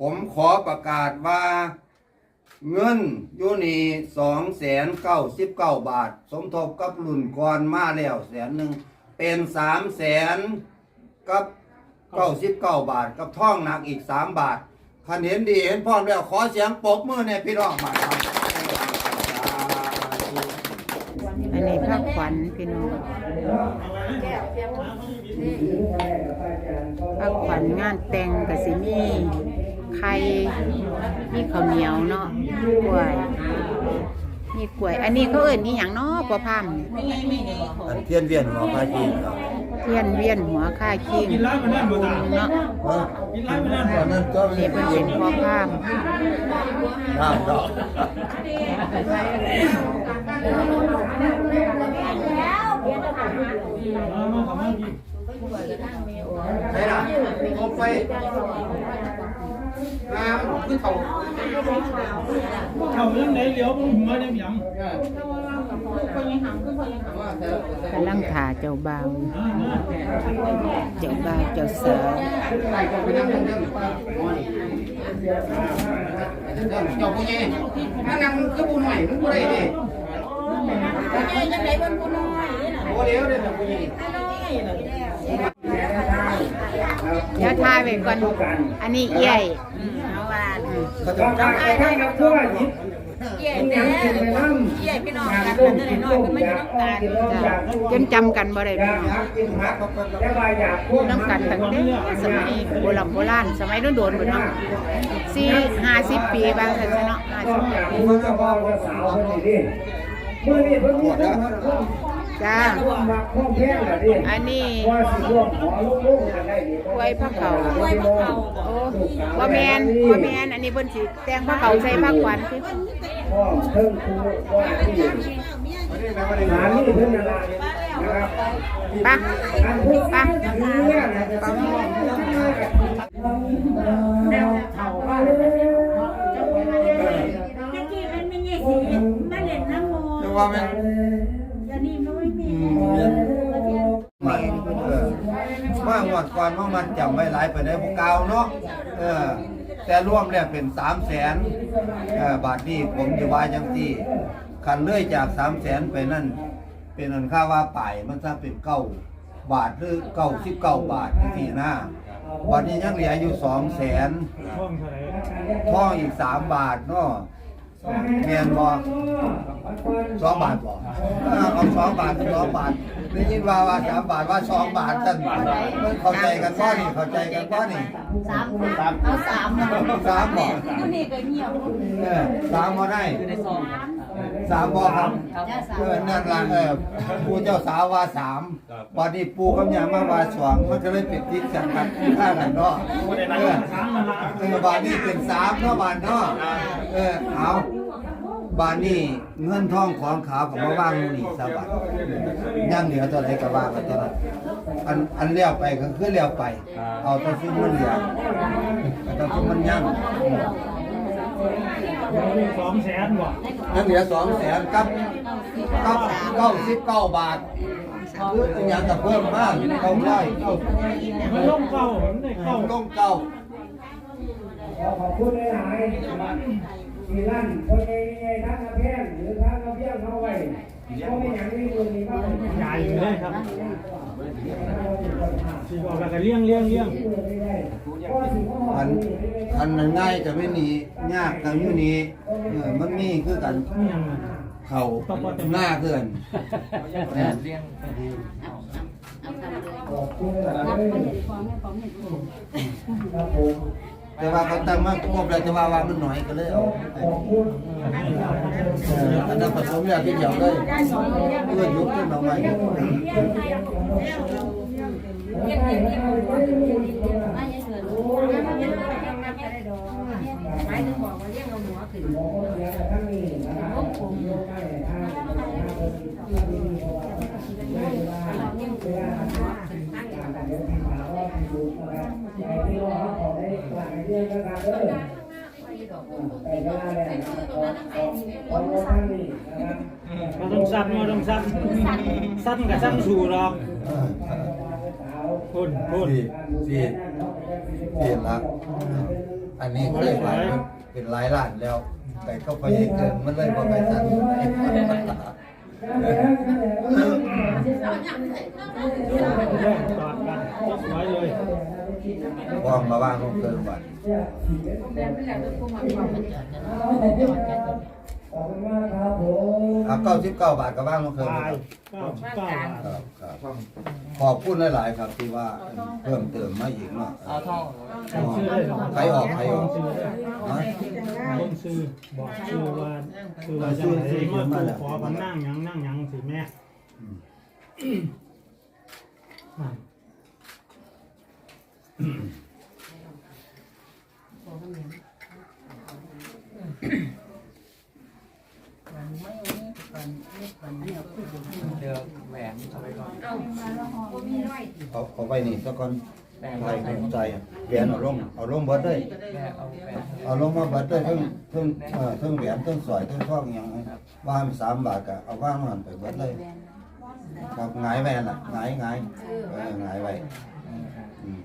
ผมขอประกาศว่า เงินยูนีสองแสนเก้าสิบเก้าบาท สมทบกับรุ่นก่อนมาแล้วแสนหนึ่งเป็นสามแสนกับเก้าสิบเก้าบาท กับท่องหนักอีกสามบาทคันเห็นดีเห็นพร้อมแล้วขอเสียงปรบมือในพี่น้องมาครับอันนี้ภาคขวัญพี่น้องภาคขวัญงานแต่งกสิมี ไข่มีข้าวเหนียวเนาะกล้วยมีกล้วย อันนี้เขาเอิ่นนี่อย่างเนาะปอพามอันเทียนเวียนหัวพาจีนครับเทียนเวียนหัวค่าคิงกินร้านมันนั่นหมดเลยเนาะเอ้อกินร้านมันนั่นหมตอดนนั้นก็นี่เป็นเป็นพ่อพามน้ำดอกใช่ละครบไป น้ำคือเท่าเขาเรื่องไหนเหลียวมันมาได้ยังกำลังถ่าเจ้าบ่าวเจ้าบ่าวเจ้าสาวเจ้าผู้ใหญ่ถ้านั่งคือผู้หน่อยมันผู้ใดดิโอ้เดี๋ยวเดี๋ยวผู้ใหญ่ เดี๋ยวถ่ายไว้ก่อน อันนี้เอี้ยยเขาจะทางไอ้ท่านกับทั่วหยิบยังกินไปน้ำอยากพี่น้องกันนิดหน่อยก็ไม่ต้องการยากจนจำกันบ่ได้พี่น้องน้ำกันตั้งแต่สมัยโบราณโบราณสมัยโดนๆพุ่นเนาะสี่ห้าสิบปีบางซั่นเนาะห้าสิบปีเมื่อนี้เพิ่งมีเรื่องพ่วง จ้าพ่วงมักพ่วงแพงละดิอันนี้ว่าสิร่วมขอลูกๆกันได้ดีกล้วยผักเขาโอ้บ่แมนบ่แมนอันนี้เพิ่นสิแต่งผักเขาใส่ผักหวานคือพ่อเพิ่งครูว่าที่หานี่เพิ่งนั่นละนะครับปะอันพวกปะเนี่ยนะจะมีแนวเข่าว่าตะกี้มั มาหมดก่อนว่ามันจำไว้หลายไปได้พวกเก่าเนาะเออ แต่รวมแล้วเป็นสามแสนเออบาทนี้ผมจะว่าจังที่คันเลื่อยจากสามแสนไปนั่น เป็นอันค่าว่าป่ายมันจะเป็นเก้าบาทหรือเก้าสิบเก้าบาทที่หน้าวันนี้ยังเหลืออยู่สองแสนท่องเท่าไหร่ท่องอีกสามบาทเนาะ เมียนบอสองบาทบอเอาสองบาทสองบาทได้ยินว่าว่าสามบาทว่าสองบาทท่านเข้าใจกันบ่นี่เข้าใจกันบ่นี่สามเอาสามสามบ่อยู่นี่ก็เงียบเออสามบ่ได้ สามบ่ครับเออนั่นล่ะเออปู่เจ้าสาวว่าสามวันนี้ปู่กับย่ามาว่าสองมันก็เลยเป็นทิศสังกัดข้างกันเนาะเออเออบานนี้เป็นสามเนาะบานเนาะเออเอาบานนี้เงินทองของขาวของมาว่างนู่นนี่สบายย่างเหลือตัวไหนก็ว่ากันตัวนั้นอันอันเลี้ยวไปก็คือเลี้ยวไป เอาแตัวซุ่มมันเหลือเอาแตัวซุ่มมันย่าง สองแสนบ่นั่นเหลือสองแสนกับกับเก้าสิบเก้าบาทคืออันอย่างกับเพิ่มมากเก้าร้อยเก้ามันลงเก้ามันได้เก้าต้องเก้าขอขอบคุณหลายๆที่ลั่นคนใหญ่ๆทั้งกระแพงหรือทั้งกระเบี้ยงเข้าไว้เพราะไม่อย่างนี้มือนี้ก็ใหญ่เลยครับ สี่บอกแล้วก็เลี้ยงเลี้ยงเลี้ยงอันอันนั้นง่ายจะไม่หนียากแต่อยู่นี่เออมันมีคือกันนี่ยังไงเขาหน้าเกินเนี่ยแต่ว่าเขาตั้งมากครบแล้วจะว่าว่ามันหน่อยก็เลยเอาเอออันนั้นผสมยาที่เดียวเลยเพื่อยุบขึ้นมาใหม่ หมายถึงบอกว่าเรียกเอาหัวขึ้น เราต้องสั้นเราต้องสั้นสั้นกับสั้นสู่หรอกพุ่นพุ่นสี่สี่สี่ละอันนี้เคยไปเป็นหลายล้านแล้ว แต่ก็ไปเกินมันเลยบ่ไปทันแย่งตอดกันยกไว้เลยวางมาว่างลงเกินวัน อบคุณมากครับผมเอาเก้าสิบเก้าบาทก็ว่างลงเกินตายครับเก้าสิบเก้าบาทครับครับขอบคุณหลายๆครับที่ว่าเพิ่มเติมมาอีกเนาะเอาทองชื่อได้หรอใครออกใครออกชื่อได้ฮะต้องซื้อบอกชื่อว่าคือว่าจะไหนมาตัวขอพันนั่งหยังนั่งหยังสิแม่นั่น เดือแหวนเอาไปก่อน เอา เอาไปนี่สักก่อนแหวนใส่ใส่แหวนเอาลงเอาลงเบิดเลยแม่เอาแหวนเอาลงมาเบิดเลยเทั้งเทั้งเอ่อเทั้งแหวนเทั้งสร้อยเทั้งทองอหย่างว่างสามบาทก็เอาว่างมันไปเบิดเลยครับหงายแหวนล่ะหงายหงายเออหงายไว้อืม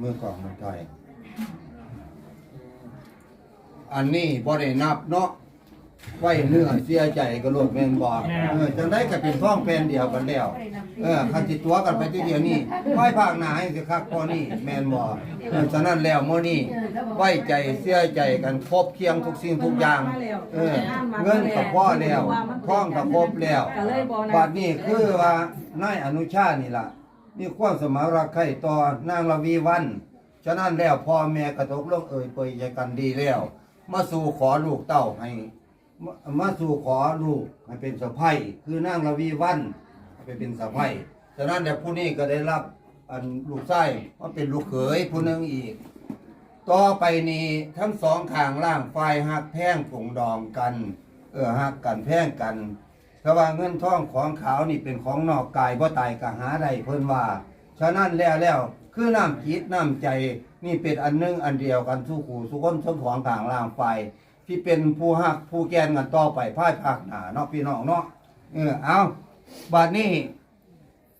มือกล่องมันถอย อันนี้บ่ได้นับเนาะ ไว้เนื้อเสียใจก็โลดแม่นบ่เออจังได๋ก็เป็นท้องแผ่นเดียวกันแล้ว เออคันสิตัวกันไปทีเดียวนี่ไว้ภาคหน้าให้สิคักพอนี่แม่นบ่เออฉะนั้นแล้วมื้อนี้ไว้ใจเสียใจกันครบเคียงทุกสิ่งทุกอย่าง เออ เงินก็พอแล้วท้องก็ครบแล้วบัดนี้คือว่านายอนุชานี่ล่ะมีความสมานรักใคร่ต่อนางละวีวันฉะนั้นแล้วพ่อแม่กระทบลงเอ่ยเปยใจกันดีแล้ว มาสู่ขอลูกเต้าให้ มามาสู่ขอลูกให้เป็นสะใภ้คือนางละวีวันให้ไปเป็นสะใภ้ฉะนั้นแล้วผู้นี้ก็ได้รับอันลูกชายมาเป็นลูกเขยผู้หนึงอีก ต่อไปนี้ทั้งสองข้างล่างฝ่ายหักแพ่งผงดองกัน เออหักกันแพ่งกันถ้าว่าเงินทองของขาวนี่เป็นของนอกกายบ่ตายก็หาได้เพิ่นว่า ฉะนั้นแล้วแล้วคือน้ำจิตน้ำใจนี่เป็นอันหนึงอันเดียวกันสู้ขู่สู้คนทั้งสองข้างล่างฝ่าย ที่เป็นผู้หักผู้แกนกันต่อไปภายภาคหน้าเนาะพี่น้องเนาะเออเอาบัดนี้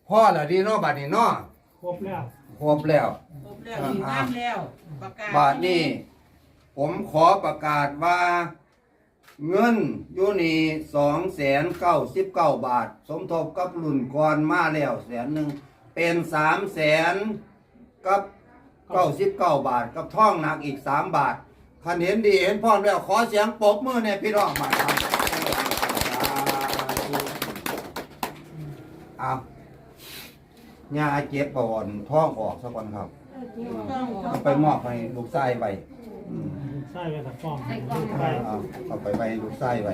พ่อละดีเนาะบัดนี้เนาะครบแล้วครบแล้วครบแล้วอีกน้ำแล้วประกาศบาทนี้ ผมขอประกาศว่า เงินอยู่นี่สองแสนเก้าสิบเก้าบาท สมทบกับรุ่นก่อนมาแล้วแสนหนึ่งเป็นสามแสนกับเก้าสิบเก้าบาท กับท่องหนักอีกสามบาท คันเห็นดีเห็นพร้อมแล้วขอเสียงปรบมือในพี่น้องมาครับเอาญาเจ็บปวดท้องออกสักวันครับเอาไปมอบให้ลูกไส้ไว้อืมใส่ไปตะฟองเอาเอาไปไว้ลูกไส้ไว้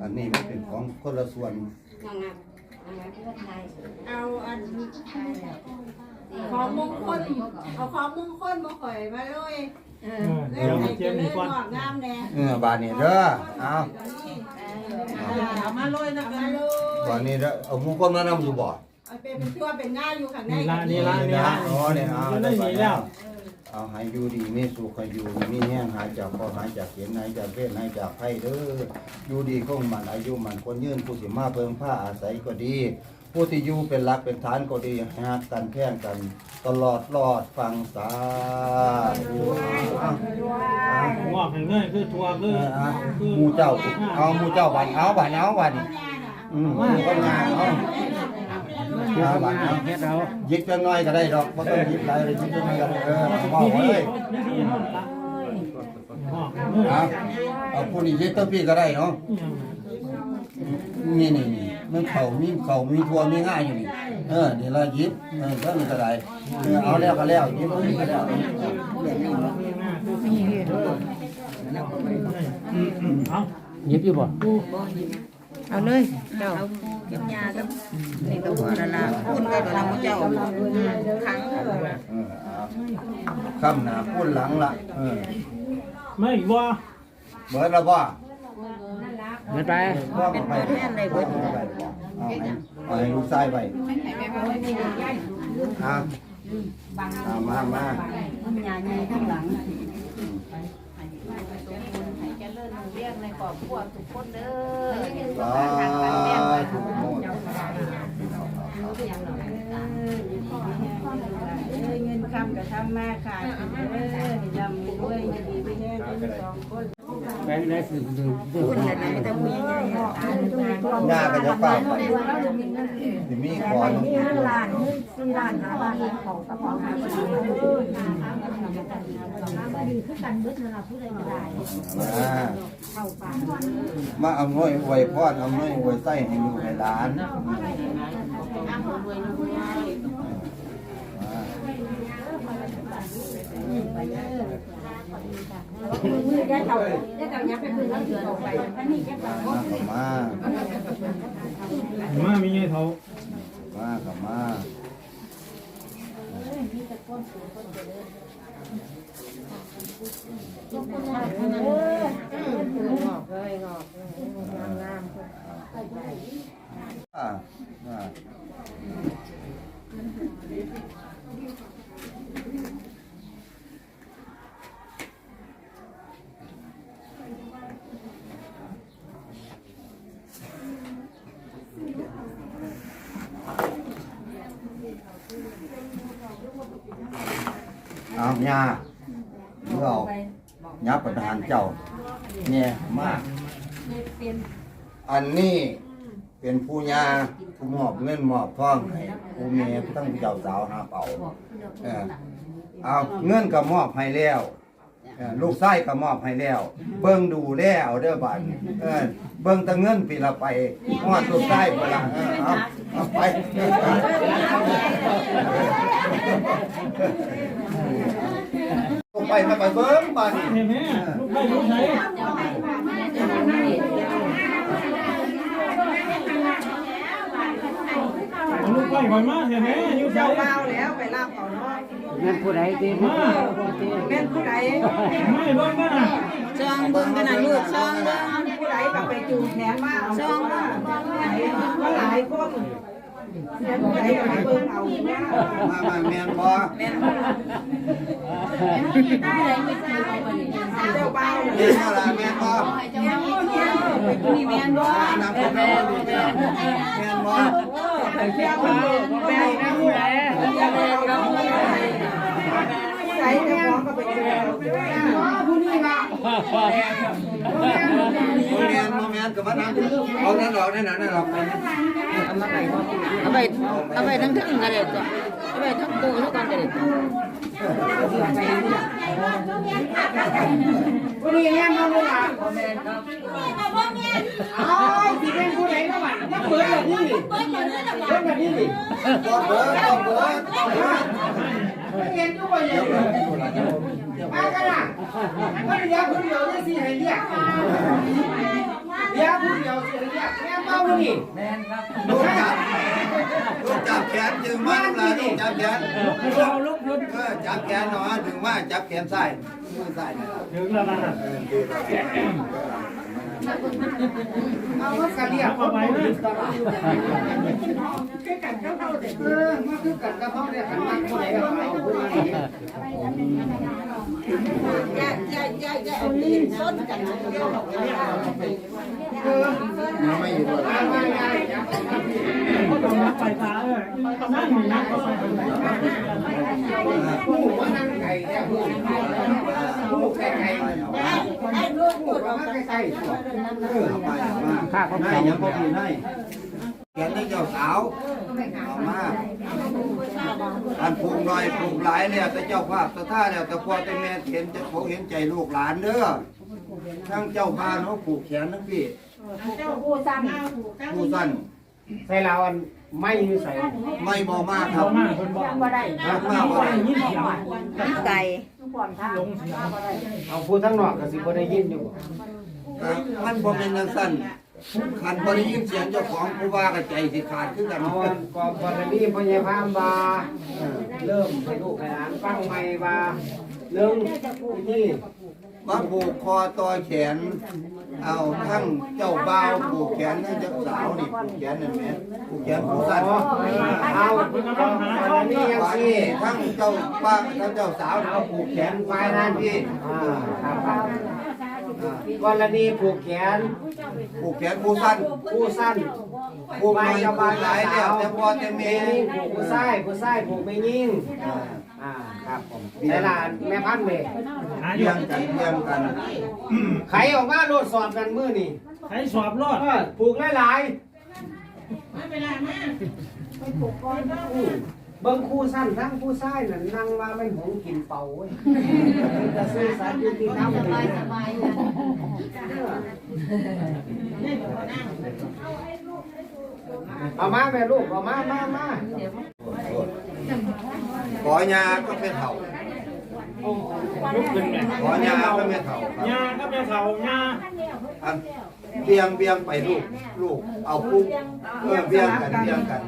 อันนี้มันเป็นของคนละส่วนเอาอันนี้ ของมงคลเอาของมงคลมาข่อยมาเลยเออเออเล่เดี๋ยวนให้มาเจเจียมรินี่ก่อนญงอกงามแน่เออบานนี้เด้อเอาเอามาเลยนะเอากัมานเลยบานนี้เด้อเอามุกก้มแล้วนำอยู่บ่เอาเป็นเป็นชั่วเป็นง่ายอยู่ข้างในนี่ละนี่ละนี่นะละอ๋อเนี่ยเอาจะได้หนีแล้วเอาให้อยู่ดีมีสุขให้อยู่มีแห้งหายจากพอหายจากเสียงหายจากเพศหายจากไพ่เด้ออยู่ดีคงมันอายุมันคนยืนผู้สิมาเพิ่งผ้าอาศัยก็ดี ผู้ที่อยู่เป็นหลักเป็นฐานก็ดีหักกันแพ่งกัน ตลอดรอดฟังสาธุเอางอกให้เงื่อนคือทัวคือเออเอหมูเจ้าเอาหมูเจ้าบันเอาบันเอาบันอืมหมูก็งานเอาเอาบันเอาเฮ็ดเอายิบจังน้อยก็ได้ดอกบ่ต้องยิบหลายเลยยิบจังน้อยก็ได้เออเอานี่เอาเลยนี่ที่ห้องละงอกให้เงื่อนเอาเอาผู้นี้ยิบตั้งพี่ก็ได้เนาะนี่นี่นี่ มันเข่ามีเข่ามีทัวมีง่ายอยู่นี่เออนี่ละยิบเออก็มีก็ได้เออเอาแล้วก็แล้วยิบนี่ก็แล้วเอายิบอยู่บ่เอาเลยเจ้ากับยากับนี่ก็พอแล้วล่ะคุณก็ทำเจ้าขังเออเอาคำหน้าพูดหลังละเออไม่บ่เบิดแล้วบ่ เงินไปบ่ก็ไปแม่นได้เบิดเอาให้อาให้ลูกชายไปอะเอามามายาใหญ่ข้างหลังให้เจริญเรืองในครอบครัวทุกคนเด้อสาธุโมทเงินคำกับทำมาขายเออลำด้วยดีไปแน่ทั้งสองคน ไปได้สื่อดูดูคุณละนะไม่ต้องมีใหญ่ๆตาลตาลหน้าก็จะเป่าไปสิมีขอนนี่ห้าล้านนี่สี่ล้านห้าล้านของกระป๋องหาคนอื่นคือกันเบิดนั่นล่ะผู้ใดก็ได้มาเข้าปากมาเอาน้อยอวยพรเอาน้อยอวยไส้ให้ลูกให้หลานอได้เต่าได้เต่ายับไป มือแล้วถือออกไปอันนี้แค่ต่ามากับมามามีไงเขามากับมา อ่าอ่าเอา หญ้าเมื่อเอายับประธานเจ้า เนี่ยมาก อันนี้เป็นผู้ยาผู้มอบเงินมอบทองให้ผู้เมียทั้งเจ้าสาวหาเป่าเออเอาเงินก็มอบให้แล้วเออลูกไส้ก็มอบให้แล้ว เบิ่งดูแล้วเด้อบัดเออเบิ่งแตะเงินปีละไปฮอดลูกไส้เวลาเออเอาเอาไป ไปมาไปเบิ่งบัดนี้เห็นไหมลูกไปลูกไหนลูกไปก่อนมาเห็นไหมอยู่ใส่เจ้าเบาแล้วไปรับเอาเนาะนั่นผู้ใดดีมาแม่นผู้ใดไม่เบิ่งกันนะซองเบิ่งกันนะลูกซองเบิ่งผู้ใดก็ไปจูงแขนมาเอาซองมาหลายคนแม่นผู้ใดก็ไปเบิ่งเอามามาแมนบ่เจ้าเบาแม่นบ่ล่ะแม่นบ่นี่แม่นบ่นำคนแม่นแม่นบ่เจ้าเบาแม่นนะผู้ใดเจ้าเบาแล้วผู้ใดผู้ใดเจ้าของก็ไปเจอ ละบ่แม่นบ่แม่นก็มานั่งเอานั่นดอกนั่นน่ะนั่นดอกไปเอามาไปเอาไปเอาไปทั้งทั้งกันเลยตัวเอาไปทั้งตู้ทั้งกันเลยตัวผู้นี้แม่มาลูกหลานเอาสิเป็นผู้ใดเนาะบัดมาเปิดแบบนี้เปิดแบบนี้ดิบ่เบิดบ่เบิดเห็นอยู่บ่ยัง มากันนะมันเดียวผู้เดียวจะสิให้เรียกเดียวผู้เดียวสิให้เรียกแม่เมาบ่นี่ลูกจับลูกจับแขนดึงมาลูกหลานจับแขนเอาลูกเออจับแขนหนอยดึงมาจับแขนซ้ายมือซ้ายนี่ถึงแล้วนะเอามากันเรียกเอาไปนะเออมาคือกันกับเขาเนี่ยขันมักผู้ใดก็เอาผู้นั้นอย่าอย่าอย่าอย่าเอาลิ้นส้นกันนะเดี๋ยวเอาไปเอา ไปยังไม่อยู่บ่ล่ะมาง่ายๆจับเขาต้องนับไปตาเออนั่นนับเข้าไปผู้ว่านั่งไก่เนี่ยผู้ผู้ไก่ไก่ไอ้ลูกผู้ว่ามาไก่ๆเออเอาไปเอามาค่าของให้ยังบ่กินให้ แขนนี่เจ้าสาวเอามาอันปลูกหน่อยปลูกหลายแล้วแต่เจ้าภาพสถาแล้วแต่พ่อแต่แม่เห็นจะเขาเห็นใจลูกหลานเด้อทั้งเจ้าบ้านเขาปลูกแขนทั้งพี่ผู้ซ้ผู้สั้นใส่เราอันไม่มีใส่ไม่บ่มากครัเอาบมาคนบอกำบ่ได้มากมากบ่ได้ยินเสียงไก่ทุกคนทางลงเสียงเอาผู้ทั้งนอกก็สิบ่ได้ยินอยู่ครับมันบ่เป็นจังซั่น คันบ่ได้ยินเสียงเจ้าของผู้ว่าก็ใจสิขาดคือกันเอาอันกอบกรณีพญาพามบาเริ่มให้ลูกให้หลานฟังใหม่ว่าเรื่องที่มาผูกคอต่อแขน เอาทั้งเจ้าบ่าวผูกแขนทั้งเจ้าสาวนี่ผูกแขนนั่นแหละผูกแขนผู้สั้นเอากรณียังว่าสินี่ทั้งเจ้าป้าทั้งเจ้าสาวนี่เอาผูกแขนไว้นั่นพี่อ่าครับ กรณีผูกแขน ผูกแขนผู้สั้นผู้สั้นผูกไม่สบายหลายแล้วแต่พอจะมีผูกผู้ชายผู้ชายผูกไม่ยิ่งอ่าครับผมแต่ละแม่พันธุ์เมย์หาอเลี้ยู่ยงกันเลี้ยงกันไขออกมาโลดสอบกันมือนี่ใครสอบรอดเออผูกหลายไม่เป็นไรมากๆอืม เบิ่งคู่สั้นทั้งคู่ชายนั่นนั่งว่ามันหงกินเป่าเว้ยจะซื้อสารยุติธรรมสบายสบายเอามาแม่ลูกเอามามามาขอยาก็เป็นเถ่าลุกขึ้นแม่ขอยาก็เป็นเถ่าครับยาก็แม่เฒ่ายาอัน เบียงเบียงไปลูกลูกเอาปุ๊บเออเบียงกันเบียงกัน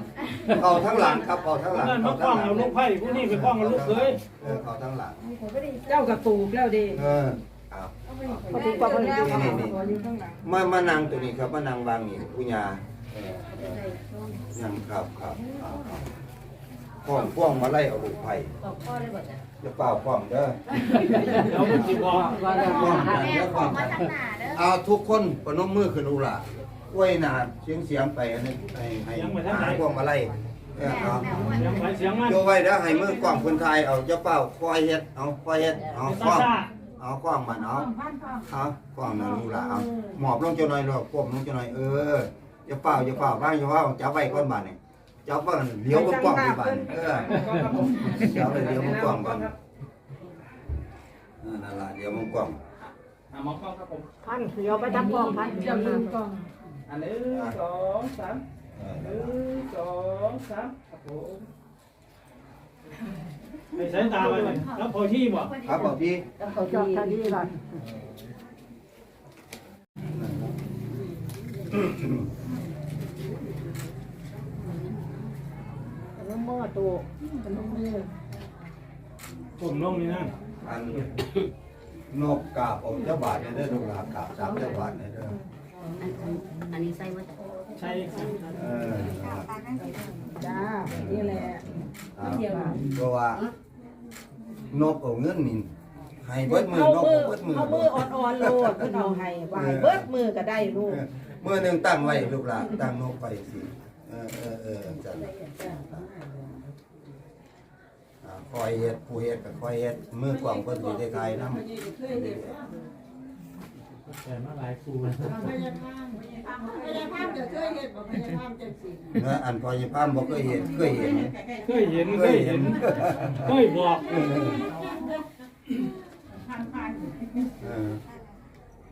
เขาทั้งหลังครับเขาทั้งหลังนั่นเขามาคล้ทั้องงหลัเอางลูกไผ่ผู้นี้ไปคล้องเอาลูกเคยเออเขาทั้งหลังเจ้ากระตูกแล้วดิเออเอากระตูกกว่าคนอื่นนี่นี่นี่มามานั่งตัวนี้ครับมานั่งวางนี่ผู้ยาเออเออนั่งครับครับเอาเอาพ่องพ่องมาไล่เอาลูกไผ่ บอกพ่อเลยบอกจ้ะ จะเปล่าพ่องเด้อเอาลูกสิบอกพ่องกันเด้อพ่องกันเอาทุกคนปนมมือขึ้นอูล่ะกล้วยหนาเสียงเสียงไปอันนี้ให้ให้หาพ่องมาไล่เออเอายังไหวเสียงมันโยไว้แล้วให้มือกล้องคนไทยเอาจ้าเป้าคอยเฮ็ดเอาคอยเฮ็ดเอาคล้องเอาคล้องมันเอาเอาคล้องนั่นลูกล่ะเอาหมอบลงเจ้าหน่อยลูกก้มลงเจ้าหน่อยเออจ้าเป้าจ้าเป้าบ้างจ้าเป้าจับไว้ก้อนบาดนี่ย จับไว้เลี้ยวบนกล้องที่บาดเออจับไว้เลี้ยวบนกล้องบาดนั่นล่ะเลี้ยวบนกล้องมองกล้องครับผมพันเดี๋ยวไปทับกล้องพันเดี๋ยวลืมกล้องอันหนึ่งสองสามเออหนึ่งสองสามครับผมไปสายตาไปเลยแล้วพอที่บ่ครับบอกพี่เขาจอดทันทีก่อนน้ำ มอตัวน้ำมือผมลงนี่นะอันนกกาบเอาเจ้าบาทเนี่ยเด้อลูกหลานกาบสามเจ้าบาทเนี่ยเด้ออันนี้ใส่ว่าจะใช่เออจ้า นี่แหละเพราะว่านกเอาเงินนี่ให้เบิดมือนกเอาเบิดมือเอามืออ่อนๆโลดเพิ่นเอาให้วายเบิดมือก็ได้ลูกมือหนึ่งตั้งไว้ลูกหลานตั้งนกไปสิเออเออเออจัดอ่า คอยเฮ็ดผู้เฮ็ดก็คอยเฮ็ดมือกล่องเพิ่นสิได้ขายนำแต่มาหลายครูนะอันพอยพามบ่เคยเห็นเคยเห็นเคยเห็นเคเคยยเห็เห็นนเคยบอกเออ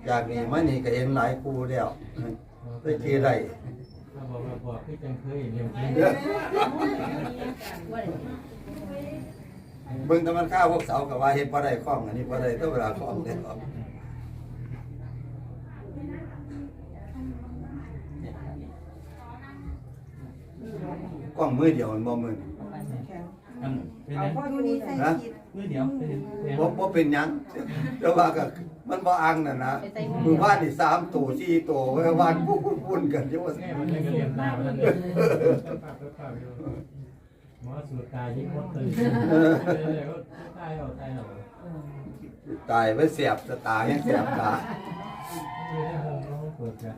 จากนี้มานี่ก็เห็นหลายคู่แล้วไปกี่ไรเราบอกเราบอกคือจังเคยเห็น เบิ่งแต่มันข้าวพวกเสาก็ว่าเฮ็ดบ่ได้คล้องอันนี้บ่ได้ต้องเวลาคล้องเด้อก้องมือเดียวมันบ่มือนี่เอาพ่อดูนี่ใส่นะมือเดียวบ่บ่เป็นหยังแต่ว่าก็มันบ่อังน่ะนะมือว่านนี่3ตัว4ตัวไว้วานปุ่นๆกันอยู่ว่า แม่มันเลยก็เรียนตามันเลยห มอสูตรตายิ่งมดตื่นตายเอาตายเอาตายไว้เสียบจะตายยังเสียบตาเปิดกัน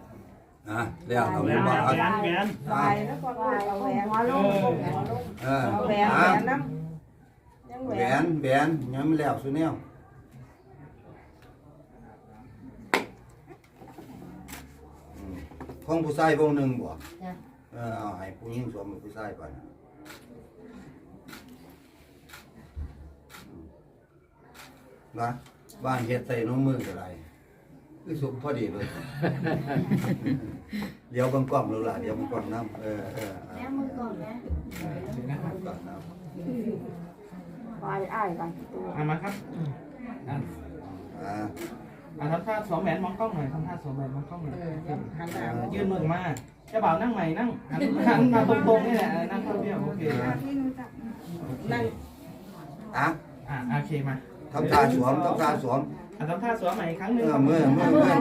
นะแล้วเราแหวไม่นบอกแหวนแหวนวายแล้วก็เอาแหวนหัวลงแหวนลงเออเอาแหวนแหวนน้ำยังแหแหววนนแหวนยังไม่แล้วสุแนวอืมของผู้ชายวงหนึ่งบ่เออเอาให้ผู้หญิงสวมเป็นผู้ชายก่อน นะบ้านเฮ็ดใส่น้องมือก็ได้คือสุกพอดีเลย เดี๋ยวเบางกล้องรู้ล่ะเดี๋ยวเบางกล้องน้ำเออเออเอาแม่มือก่อนนะเออเบิ่งกล้องน้ำวายอ้ายกันตัวเอามาครับอะอ่าอะทำท่าสวมแหวนมองกล้องหน่อยทำท่าสวมแหวนมองกล้องหน่อยหันหน้ายื่นมือมาเจ้าบ่าวนั่งใหม่นั่งหันหันมาตรงๆนี่แหละเออนั่งเข้าเบี้ยวโอเคนั่งอะอะโอเคมา ทำท่าสวมทำท่าสวมอะทำท่าสวมใหม่อีกครั้งหนึ่งเออเมื่อเมื่อเมื่อ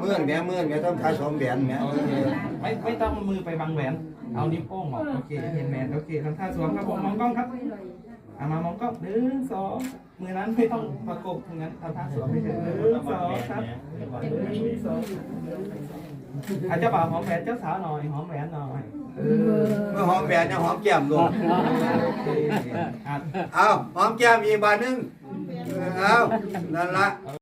เมื่อแม่เมื่อแม่ทำท่าสวมแหวนแม่โอเคไม่ไม่ต้องเอามือไปบังแหวน เอานิ้วโป้งออกโอเคเห็นแหวนโอเคทำท่าสวมครับผมมองกล้องครับอะมามองกล้องหนึ่งสองมือนั้นไม่ต้องประกบตรงนั้นทำท่าสวมไปเถอะหนึ่งสองครับหนึ่งสองอาจจะบ่าวหอมแหวนเจ้าสาวหน่อยหอมแหวนหน่อยเมื่อหอมแหวนเนี่ยหอมแก้มลูกอะ เอาหอมแก้มอีกบาทหนึงเออ เอานั่นละ